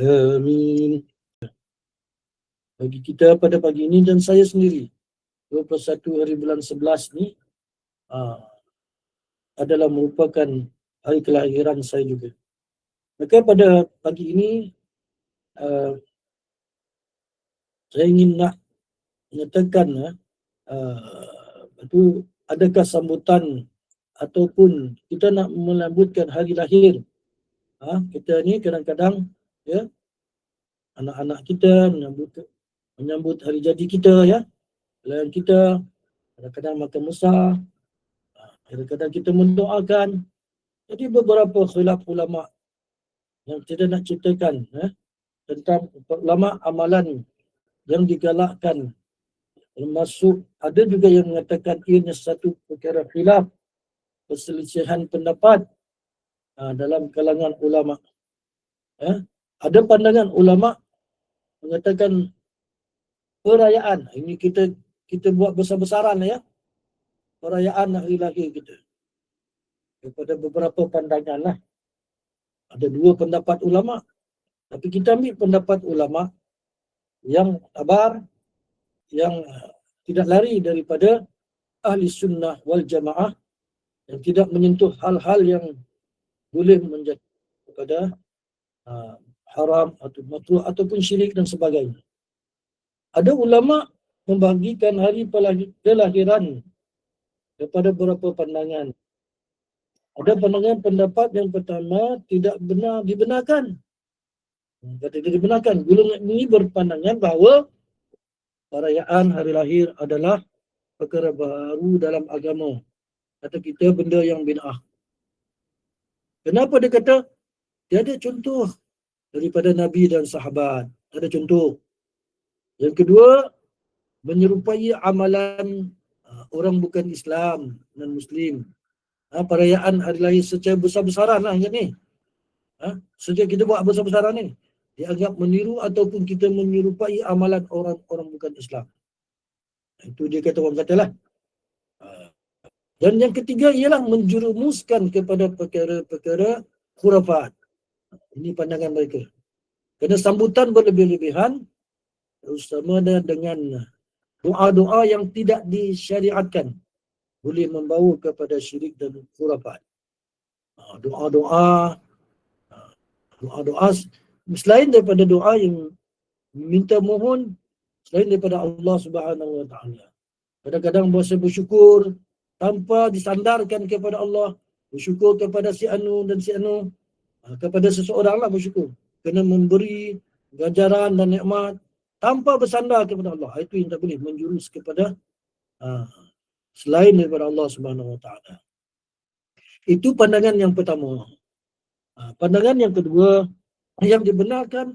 Amin. Bagi kita pada pagi ini dan saya sendiri, 21 hari bulan 11 ni aa, adalah merupakan hari kelahiran saya juga. Maka pada pagi ini, aa, saya ingin nak menyatakan ah, itu adakah sambutan ataupun kita nak melambutkan hari lahir ha, kita ni kadang-kadang ya. Anak-anak kita menyambut menyambut hari jadi kita ya. Lain kita kadang-kadang makan besar kadang-kadang kita mendoakan. Jadi beberapa khilaf ulama yang kita nak ceritakan eh, tentang ulama amalan yang digalakkan. Termasuk ada juga yang mengatakan ianya satu perkara khilaf perselisihan pendapat uh, dalam kalangan ulama eh, ada pandangan ulama mengatakan perayaan ini kita kita buat besar-besaran ya. Perayaan hari lahir kita. Daripada beberapa pandangan lah. Ada dua pendapat ulama tapi kita ambil pendapat ulama yang abar yang tidak lari daripada ahli sunnah wal jamaah yang tidak menyentuh hal-hal yang boleh menjadi kepada uh, haram atau makruh ataupun syirik dan sebagainya. Ada ulama membagikan hari kelahiran kepada beberapa pandangan. Ada pandangan pendapat yang pertama tidak benar dibenarkan. Kata tidak dibenarkan. Gulungan ini berpandangan bahawa perayaan hari lahir adalah perkara baru dalam agama. Kata kita benda yang bin'ah. Kenapa dia kata? Tiada contoh daripada Nabi dan sahabat. Ada contoh. Yang kedua, menyerupai amalan uh, orang bukan Islam dan Muslim ha, perayaan hari lahir secara besar-besaran lah ni. Ha, sejak kita buat besar-besaran ni, dianggap meniru ataupun kita menyerupai amalan orang-orang bukan Islam. Itu dia kata orang kata lah. Ha. Dan yang ketiga ialah menjurumuskan kepada perkara-perkara khurafat. Ini pandangan mereka. Kena sambutan berlebih-lebihan bersama dengan doa-doa yang tidak disyariatkan boleh membawa kepada syirik dan khurafat. Ha, doa-doa, ha, doa-doa selain daripada doa yang minta mohon selain daripada Allah Subhanahu Wa Taala. Kadang-kadang bahasa bersyukur tanpa disandarkan kepada Allah, bersyukur kepada si anu dan si anu, kepada seseorang lah bersyukur. Kena memberi ganjaran dan nikmat tanpa bersandar kepada Allah. Itu yang tak boleh menjurus kepada uh, selain daripada Allah Subhanahu Wa Taala. Itu pandangan yang pertama. Ha, pandangan yang kedua yang dibenarkan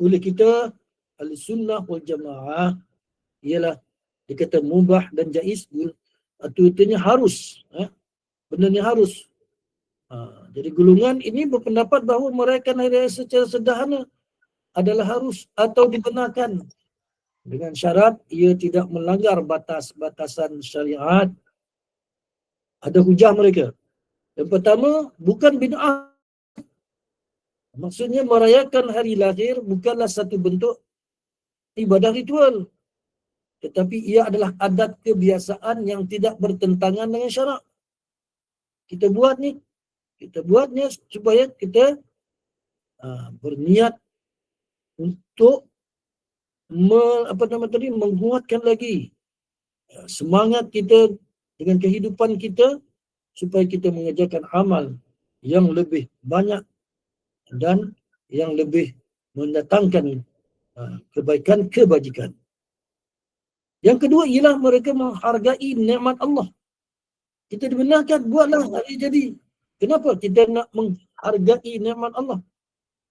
oleh kita ahli sunnah wal jamaah ialah dikata mubah dan jaiz itu harus ha? benda ni harus ha, jadi gulungan ini berpendapat bahawa mereka hari secara sederhana adalah harus atau dibenarkan dengan syarat ia tidak melanggar batas-batasan syariat. Ada hujah mereka. Yang pertama, bukan bid'ah. Maksudnya merayakan hari lahir bukanlah satu bentuk ibadah ritual. Tetapi ia adalah adat kebiasaan yang tidak bertentangan dengan syarak. Kita buat ni, kita buatnya supaya kita uh, berniat untuk me, apa nama tadi menguatkan lagi uh, semangat kita dengan kehidupan kita supaya kita mengerjakan amal yang lebih banyak dan yang lebih mendatangkan uh, kebaikan kebajikan. Yang kedua ialah mereka menghargai nikmat Allah. Kita dibenarkan buatlah jadi. Kenapa kita nak menghargai nikmat Allah?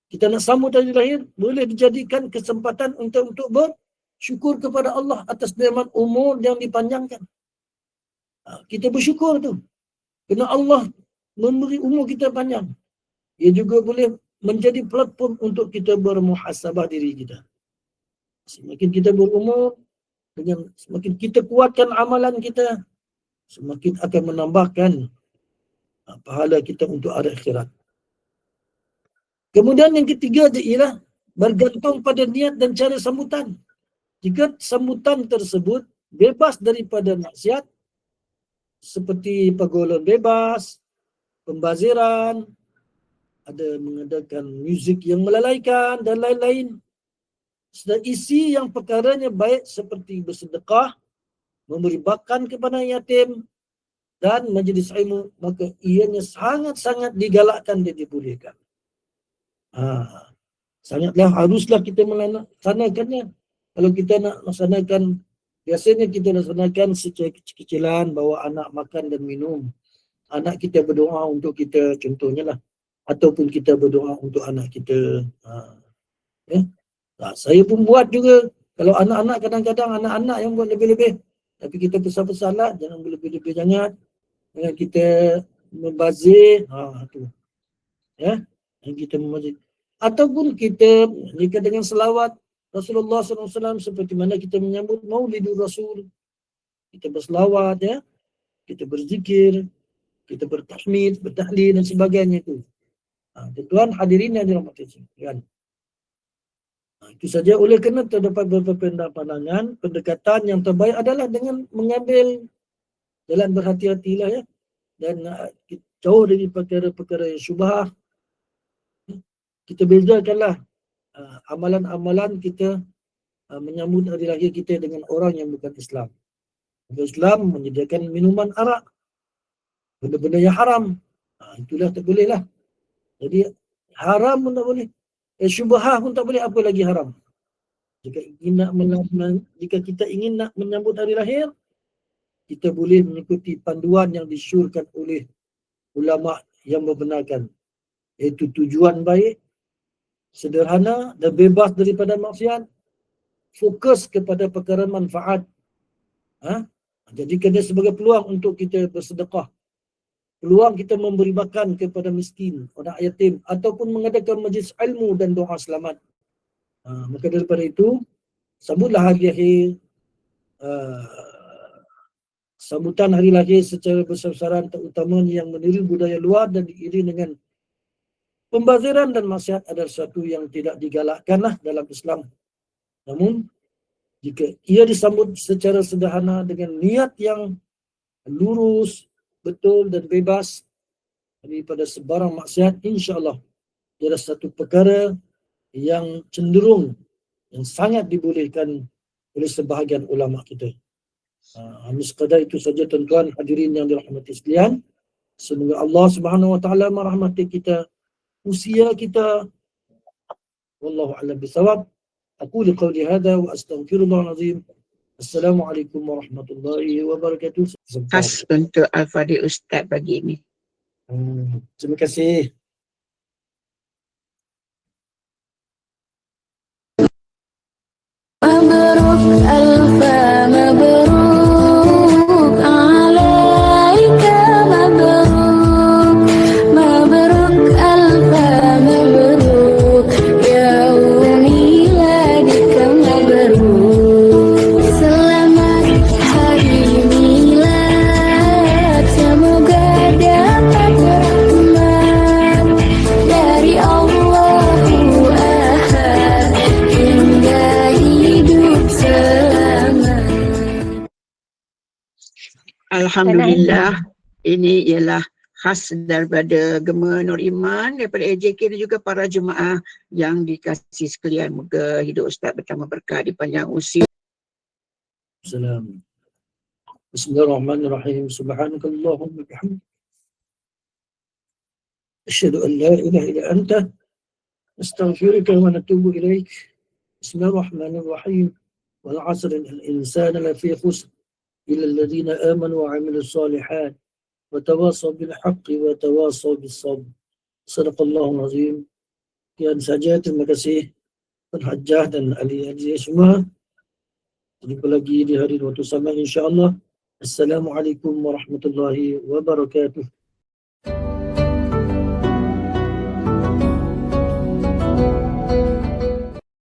Kita nak sambut hari lahir, boleh dijadikan kesempatan untuk untuk bersyukur kepada Allah atas nikmat umur yang dipanjangkan. Ha, kita bersyukur tu. Kerana Allah memberi umur kita panjang. Ia juga boleh menjadi platform untuk kita bermuhasabah diri kita. Semakin kita berumur, dengan semakin kita kuatkan amalan kita, semakin akan menambahkan pahala kita untuk hari akhirat. Kemudian yang ketiga ialah bergantung pada niat dan cara sambutan. Jika sambutan tersebut bebas daripada maksiat, seperti pagolon bebas, pembaziran, ada mengadakan muzik yang melalaikan dan lain-lain, sedang isi yang perkaranya baik seperti bersedekah, memberi makan kepada yatim dan majlis ilmu, maka ianya sangat-sangat digalakkan dan dibolehkan. Ha, sangatlah haruslah kita melaksanakannya. Kalau kita nak melaksanakan, biasanya kita laksanakan secara kecil-kecilan, bawa anak makan dan minum. Anak kita berdoa untuk kita, contohnya lah. Ataupun kita berdoa untuk anak kita. Ha, ya? Tak, saya pun buat juga. Kalau anak-anak kadang-kadang anak-anak yang buat lebih-lebih. Tapi kita pesan-pesan lah, jangan berlebih-lebih jangan. Jangan kita membazir. Ha, tu. Ya, yang kita membazir. Ataupun kita, jika dengan selawat Rasulullah SAW seperti mana kita menyambut maulidur Rasul. Kita berselawat ya. Kita berzikir. Kita bertahmid, bertahlil dan sebagainya itu. Ha, tuan hadirin yang dirahmati sekalian. Ha, itu saja oleh kerana terdapat beberapa pandangan, pendekatan yang terbaik adalah dengan mengambil jalan berhati-hatilah ya. Dan uh, jauh dari perkara-perkara yang syubah. Kita bezakanlah uh, amalan-amalan kita uh, menyambut hari lahir kita dengan orang yang bukan Islam. Orang Islam menyediakan minuman arak. Benda-benda yang haram. Uh, itulah tak boleh lah. Jadi haram pun tak boleh. Eh, syubhah pun tak boleh apa lagi haram. Jika ingin nak menyambut, jika kita ingin nak menyambut hari lahir, kita boleh mengikuti panduan yang disyurkan oleh ulama yang membenarkan. Iaitu tujuan baik, sederhana dan bebas daripada maksiat, fokus kepada perkara manfaat. Ha? Jadi kena sebagai peluang untuk kita bersedekah peluang kita memberi makan kepada miskin, orang yatim ataupun mengadakan majlis ilmu dan doa selamat. Uh, maka daripada itu, sambutlah hari lahir uh, sambutan hari lahir secara besar-besaran terutama yang meniru budaya luar dan diiring dengan pembaziran dan maksiat adalah sesuatu yang tidak digalakkanlah dalam Islam. Namun, jika ia disambut secara sederhana dengan niat yang lurus, betul dan bebas daripada sebarang maksiat insyaAllah dia adalah satu perkara yang cenderung yang sangat dibolehkan oleh sebahagian ulama kita. Uh, sekadar itu saja tuan-tuan hadirin yang dirahmati sekalian. Semoga Allah Subhanahu wa taala merahmati kita usia kita. Wallahu a'lam bisawab. Aku liqauli hadha wa astaghfirullahal azim. Assalamualaikum warahmatullahi wabarakatuh. Khas untuk Al-Fadhil Ustaz pagi ini. Hmm, terima kasih. Alhamdulillah ini ialah khas daripada Gema Nur Iman daripada AJK dan juga para jemaah yang dikasih sekalian. Moga hidup Ustaz bertambah berkah di panjang usia. Salam. Bismillahirrahmanirrahim. Subhanakallahumma bihamdik. Asyhadu an la ilaha illa anta astaghfiruka wa natubu ilaik. Bismillahirrahmanirrahim. Wal 'asr al-insana lafi khusr illa alladhina amanu wa 'amilus solihat wa tawasaw bil haqqi wa tawasaw bis sabr. Sadaqallahul azim. Sekian saja terima kasih Tuan Hajjah dan Ali Haji semua. Jumpa lagi di hari waktu sama insya-Allah. Assalamualaikum warahmatullahi wabarakatuh.